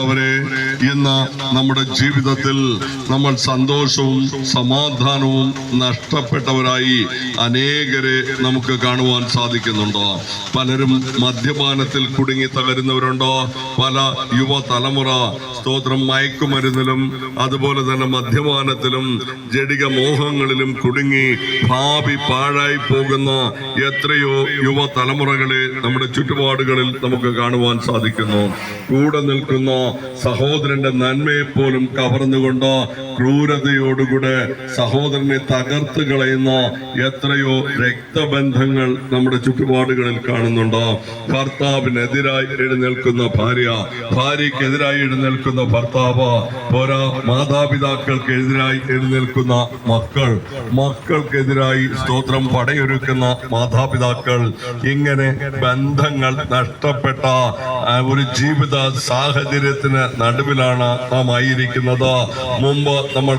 പ്രിയമുള്ളവരെ ഇന്ന് നമ്മുടെ ജീവിതത്തിൽ നമ്മൾ സന്തോഷവും സമാധാനവും നഷ്ടപ്പെട്ടവരായി അനേകരെ നമുക്ക് കാണുവാൻ സാധിക്കുന്നുണ്ടോ? പലരും മദ്യപാനത്തിൽ കുടുങ്ങി തകരുന്നവരുണ്ടോ പല യുവതലമുറ സ്തോത്രം മയക്കുമരുന്നിലും അതുപോലെ തന്നെ മദ്യപാനത്തിലും ജടിക മോഹങ്ങളിലും കുടുങ്ങി ഭാവി പാഴായി പോകുന്ന എത്രയോ യുവതലമുറകളെ നമ്മുടെ ചുറ്റുപാടുകളിൽ നമുക്ക് കാണുവാൻ സാധിക്കുന്നു. കൂടെ നിൽക്കുന്ന സഹോദരന്റെ നന്മയെ പോലും കവർന്നുകൊണ്ട് ക്രൂരതയോടുകൂടെ സഹോദരനെ തകർത്ത് കളയുന്ന എത്രയോ രക്തബന്ധങ്ങൾ നമ്മുടെ ചുറ്റുപാടുകളിൽ കാണുന്നുണ്ട്? ഭർത്താവിനെതിരായി എഴുന്നേൽക്കുന്ന ഭാര്യ ഭാര്യക്കെതിരായി എഴുന്നേൽക്കുന്ന ഭർത്താവ് പോരാ മാതാപിതാക്കൾക്ക് എതിരായി എഴുന്നേൽക്കുന്ന മക്കൾ മക്കൾക്കെതിരായി സ്തോത്രം പടയൊരുക്കുന്ന മാതാപിതാക്കൾ. ഇങ്ങനെ ബന്ധങ്ങൾ നഷ്ടപ്പെട്ട ഒരു ജീവിത സാഹചര്യത്തിന് നടുവിലാണ് നാം ആയിരിക്കുന്നത്. മുമ്പ് നമ്മൾ